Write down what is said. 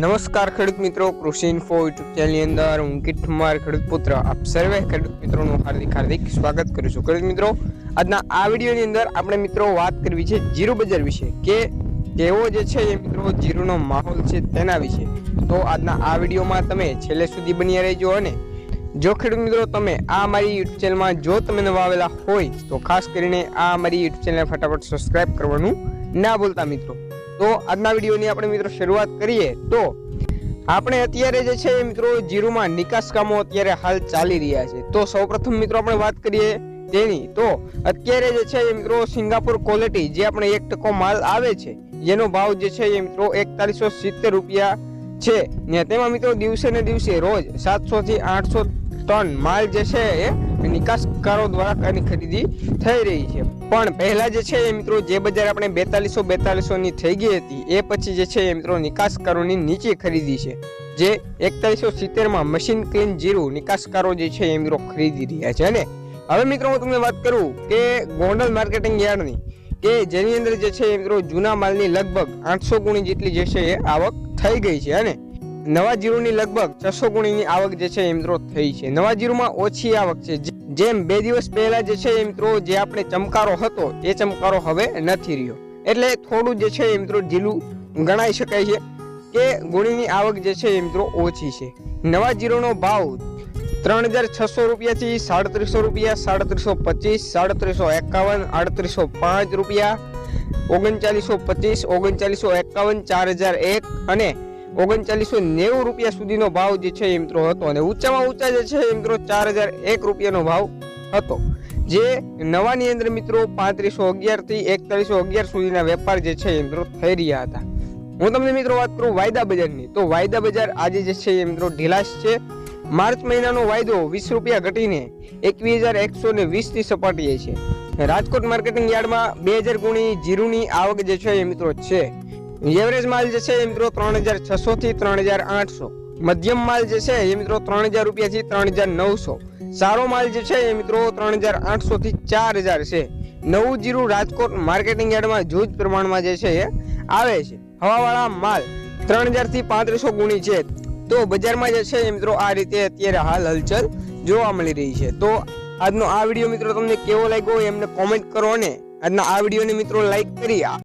નમસ્કાર ખેડૂત મિત્રો, કૃષિ ઇન્ફો યુટ્યુબ ચેનલની અંદર હું કિટ ઠુમાર ખેડૂત પુત્ર, આપ સર્વે ખેડૂત મિત્રોનું હાર્દિક હાર્દિક સ્વાગત કરું છું. ખેડૂત મિત્રો, આજના આ વિડીયોની અંદર આપણે મિત્રો વાત કરવી છે જીરુ બજાર વિશે કે કેવો જે છે એ મિત્રો જીરુનો માહોલ છે તેના વિશે. તો આજના આ વિડીયોમાં તમે છેલ્લે સુધી બની રહેજો અને જો ખેડૂત મિત્રો તમે આ મારી યુટ્યુબ ચેનલમાં જો તમે નવા આવેલા હોય તો ખાસ કરીને આ મારી યુટ્યુબ ચેનલ ફટાફટ સબસ્ક્રાઇબ કરવાનું ના ભૂલતા મિત્રો. તો આજના વિડીયોની આપણે મિત્રો શરૂઆત કરીએ તો આપણે અત્યારે જે છે મિત્રો જીરુમાં નિકાસ કામો અત્યારે હાલ ચાલી રહ્યા છે. તો સૌપ્રથમ મિત્રો આપણે વાત કરીએ તેની. તો અત્યારે જે છે મિત્રો સિંગાપુર ક્વોલિટી જે આપણે એક ટકો માલ આવે છે, જેનો ભાવ જે છે એ મિત્રો એકતાલીસો સિત્તેર રૂપિયા છે. ને તેમાં મિત્રો દિવસે ને દિવસે રોજ સાતસો થી આઠસો ટન માલ જે છે એ નિકાસકારો દ્વારા એની ખરીદી થઈ રહી છે. પણ પહેલા જે છે એ મિત્રો, જે બજાર આપણે બેતાલીસો બેતાલીસો ની થઈ ગઈ હતી, એ પછી જે છે એ મિત્રો નિકાસકારોની નીચે ખરીદી છે. જે એકતાલીસો સિત્તેરમાં મશીન ક્લીન જીરું નિકાસકારો જે છે એ મિત્રો ખરીદી રહ્યા છે. અને હવે મિત્રો હું તમને વાત કરું કે ગોંડલ માર્કેટિંગ યાર્ડની, કે જેની અંદર જે છે એ મિત્રો જૂના માલની લગભગ આઠસો ગુણી જેટલી જે છે એ આવક થઈ ગઈ છે. અને નવા જીરુની લગભગ છસો ગુણીની આવક જે છે એ મિત્રો થઈ છે. નવા જીરુમાં ઓછી આવક છે. જેમ બે દિવસ પહેલા જે છે એ મિત્રો જે આપણે ચમકારો હતો, એ ચમકારો હવે નથી રહ્યો. એટલે થોડું જે છે એ મિત્રો ઢીલું ગણાઈ શકાય છે કે ગુણીની આવક જે છે એ મિત્રો ઓછી છે. નવા જીરોનો ભાવ ત્રણ હજાર છસો રૂપિયાથી સાડત્રીસો રૂપિયા, સાડત્રીસો પચીસ, સાડત્રીસો એકાવન, આડત્રીસો પાંચ રૂપિયા, ઓગણચાલીસો પચીસ, ઓગણચાલીસો એકાવન ચાર હજાર એક અને ઓગણચાલીસો નેવું રૂપિયા સુધીનો ભાવ જે છે એ મિત્રો હતો અને ઊંચામાં ઊંચા જે છે એ મિત્રો ચાર હજાર એક રૂપિયાનો ભાવ હતો. જે નવાની અંદર મિત્રો પાંત્રીસો અગિયારથી એકતાલીસો અગિયાર સુધીના વેપાર જે છે એ મિત્રો થઈ રહ્યા હતા. હું તમને મિત્રો વાત કરું વાયદા બજારની. તો વાયદા બજાર આજે જે છે એ મિત્રો ઢીલાશ છે. માર્ચ મહિનાનો વાયદો વીસ રૂપિયા ઘટીને એકવીસ હજાર એકસો ને વીસથી સપાટીએ છે. રાજકોટ માર્કેટિંગ યાર્ડમાં બે હજાર ગુણી જીરુની આવક જે છે એ મિત્રો છે. એવરેજ માલ જે છે એ મિત્રો ત્રણ હજાર છસો થી ત્રણ હજાર આઠસો. મધ્યમ માલ જે છે એ મિત્રો ત્રણ હજાર રૂપિયા થી ત્રણ હજાર નવસો. સારો માલ જે છે એ મિત્રો ત્રણ હજાર આઠસો થી ચાર હજાર છે. નવું જીરું રાજકોટ માર્કેટિંગ યાર્ડમાં જૂજ પ્રમાણમાં જે છે એ આવે છે. હવાવાળા માલ ત્રણ હજારથી પાંત્રીસો ગુણી છે. તો બજારમાં જે છે એ મિત્રો આ રીતે અત્યારે હાલ હલચલ જોવા મળી રહી છે. તો આજનો આ વીડિયો મિત્રો તમને કેવો લાગ્યો એમને કોમેન્ટ કરો અને આજના આ વિડીયોને મિત્રો લાઈક કરી